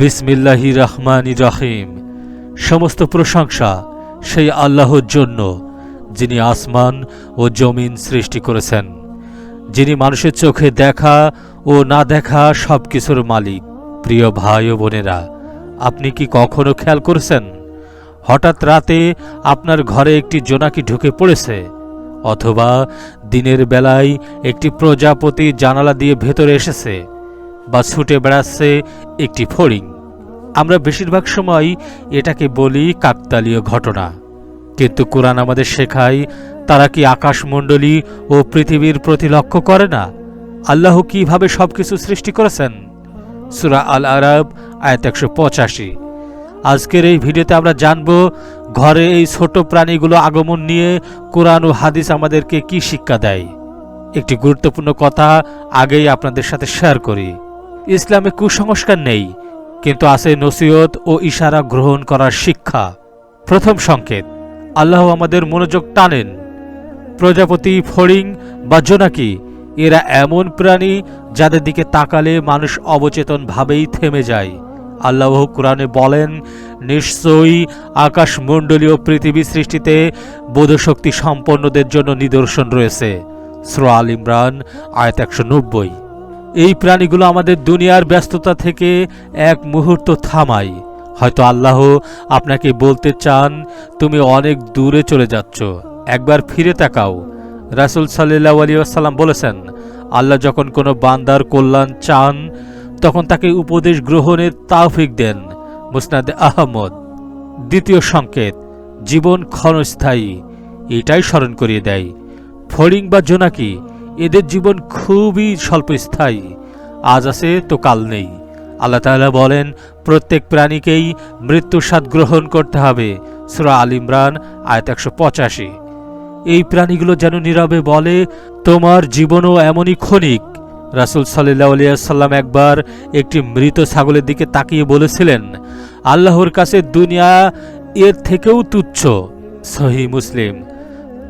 বিসমিল্লাহি রহমানি রহিম সমস্ত প্রশংসা সেই আল্লাহর জন্য, যিনি আসমান ও জমিন সৃষ্টি করেছেন, যিনি মানুষের চোখে দেখা ও না দেখা সব কিছুর মালিক। প্রিয় ভাই ও বোনেরা, আপনি কি কখনো খেয়াল করেছেন? হঠাৎ রাতে আপনার ঘরে একটি জোনাকি ঢুকে পড়েছে, অথবা দিনের বেলায় একটি প্রজাপতি জানালা দিয়ে ভেতরে এসেছে, বা ছুটে বেড়াচ্ছে একটি ফড়িং। আমরা বেশিরভাগ সময় এটাকে বলি কাকতালীয় ঘটনা। কিন্তু কোরআন আমাদের শেখায়, তারা কি আকাশমণ্ডলী ও পৃথিবীর প্রতি লক্ষ্য করে না? আল্লাহ কীভাবে সবকিছু সৃষ্টি করেছেন? সুরা আল আরব আয়াত একশো পঁচাশি। আজকের এই ভিডিওতে আমরা জানব, ঘরে এই ছোট প্রাণীগুলো আগমন নিয়ে কোরআন ও হাদিস আমাদেরকে কি শিক্ষা দেয়? একটি গুরুত্বপূর্ণ কথা আগেই আপনাদের সাথে শেয়ার করি। ইসলামে কুসংস্কার নেই। কিন্তু আছে নসিহত ও ইশারা গ্রহণ করার শিক্ষা। প্রথম সংকেত, আল্লাহ আমাদের মনোযোগ টানেন। প্রজাপতি ফড়িং বা জোনাকি, এরা এমন প্রাণী যাদের দিকে তাকালে মানুষ অবচেতনভাবেই থেমে যায়। আল্লাহ কোরআনে বলেন, নিশ্চয়ই আকাশমণ্ডলীয় পৃথিবী সৃষ্টিতে বোধশক্তি সম্পন্নদের জন্য নিদর্শন রয়েছে। শ্রো আল ইমরান, আয়াত একশো নব্বই। এই প্রাণীগুলো আমাদের দুনিয়ার ব্যস্ততা থেকে এক মুহূর্ত থামায়। হয়তো আল্লাহ আপনাকে বলতে চান, তুমি অনেক দূরে চলে যাচ্ছ, একবার ফিরে তাকাও। রাসুল সাল্লাহ আলী আসাল্লাম বলেছেন, আল্লাহ যখন কোনো বান্দার কল্যাণ চান, তখন তাকে উপদেশ গ্রহণের তাওফিক দেন। মুসনাদ আহমদ, দ্বিতীয় সংকেত, জীবন ক্ষণস্থায়ী, এটাই স্মরণ করিয়ে দেয়। ফড়িং বা জোনাকি এদের জীবন খুবই স্বল্পস্থায়ী। আজ আছে তো কাল নেই। আল্লাহ তাআলা বলেন, প্রত্যেক প্রাণীকেই মৃত্যুর স্বাদ গ্রহণ করতে হবে। সুরা আল ইমরান, আয়াত একশো পঁচাশি। এই প্রাণীগুলো যেন নীরবে বলে, তোমার জীবনও এমনই ক্ষণিক। রাসুল সাল্লাহ আলিয়াল্লাম একবার একটি মৃত ছাগলের দিকে তাকিয়ে বলেছিলেন, আল্লাহর কাছে দুনিয়া এর থেকেও তুচ্ছ। সহি মুসলিম।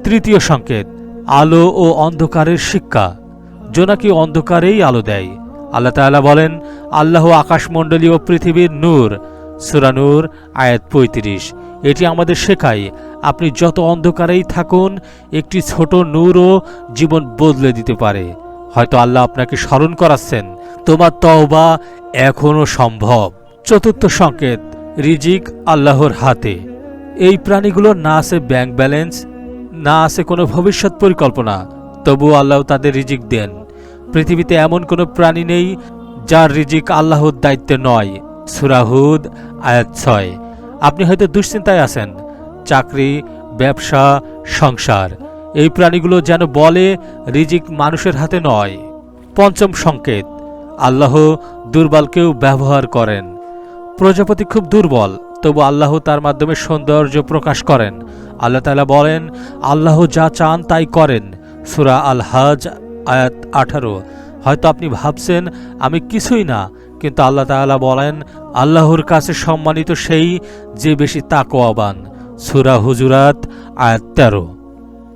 তৃতীয় সংকেত আলো ও অন্ধকারের শিক্ষা। জোনাকি অন্ধকারেই আলো দেয়। আল্লাহ তাআলা বলেন, আল্লাহ আকাশমণ্ডলী ও পৃথিবীর নূর। সুরানুর আয়াত পঁয়ত্রিশ। এটি আমাদের শেখায়, আপনি যত অন্ধকারেই থাকুন, একটি ছোট নূরও জীবন বদলে দিতে পারে। হয়তো আল্লাহ আপনাকে স্মরণ করাচ্ছেন, তোমার তওবা এখনও সম্ভব। চতুর্থ সংকেত, রিজিক আল্লাহর হাতে। এই প্রাণীগুলোর না আছে ব্যাংক ব্যালেন্স না আছে কোনো ভবিষ্যৎ পরিকল্পনা। তবুও আল্লাহ তাদের রিজিক দেন। পৃথিবীতে এমন কোনো প্রাণী নেই যার রিজিক আল্লাহর দায়িত্বে নয়। সুরাহুদ আয়াত ছয়। আপনি হয়তো দুশ্চিন্তায় আছেন। চাকরি, ব্যবসা, সংসার। এই প্রাণীগুলো যেন বলে রিজিক মানুষের হাতে নয়। পঞ্চম সংকেত, আল্লাহ দুর্বলকেও ব্যবহার করেন। প্রজাপতি খুব দুর্বল। তবু আল্লাহ তার মাধ্যমে সৌন্দর্য প্রকাশ করেন। আল্লাহ তালা বলেন, আল্লাহ যা চান তাই করেন। সুরা আল হাজ আয়াত আঠারো। হয়তো আপনি ভাবছেন, আমি কিছুই না। কিন্তু আল্লাহ তাআলা বলেন, আল্লাহর কাছে সম্মানিত সেই যে বেশি তাকোয়াবান সুরা হুজুরাত, আয়াত তেরো।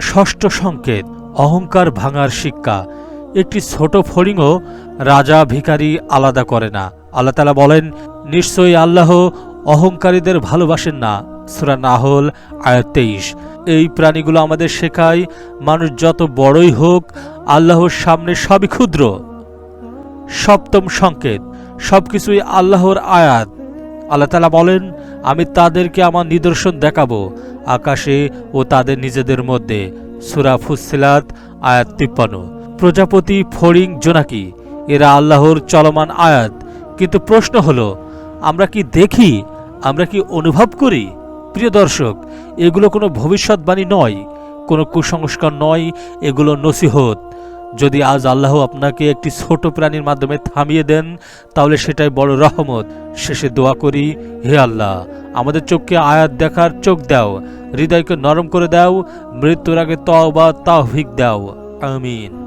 ষষ্ঠ সংকেত, অহংকার ভাঙার শিক্ষা। একটি ছোট ফড়িংও রাজা ভিখারি আলাদা করে না। আল্লাহ তালা বলেন, নিশ্চয়ই আল্লাহ অহংকারীদের ভালোবাসেন না। সুরা নাহল, আয়াত তেইশ। এই প্রাণীগুলো আমাদের শেখায়, মানুষ যত বড়ই হোক, আল্লাহর সামনে সবই ক্ষুদ্র। সপ্তম সংকেত, সবকিছুই আল্লাহর আয়াত। আল্লাহ তালা বলেন, আমি তাদেরকে আমার নিদর্শন দেখাবো আকাশে ও তাদের নিজেদের মধ্যে। সুরা ফুসিলাত আয়াত তিপ্পান্ন। প্রজাপতি, ফড়িং, জোনাকি, এরা আল্লাহর চলমান আয়াত। কিন্তু প্রশ্ন হলো, আমরা কি দেখি? আমরা কি অনুভব করি? প্রিয় দর্শক, এগুলো কোনো ভবিষ্যৎবাণী নয়, কোনো কুসংস্কার নয়, এগুলো নসিহত। যদি আজ আল্লাহ আপনাকে একটি ছোট প্রাণীর মাধ্যমে থামিয়ে দেন, তাহলে সেটাই বড় রহমত। শেষে দোয়া করি, হে আল্লাহ, আমাদের চোখকে আয়াত দেখার চোখ দাও, হৃদয়কে নরম করে দাও, মৃত্যুর আগে তওবা, তাওফিক দাও। আমিন।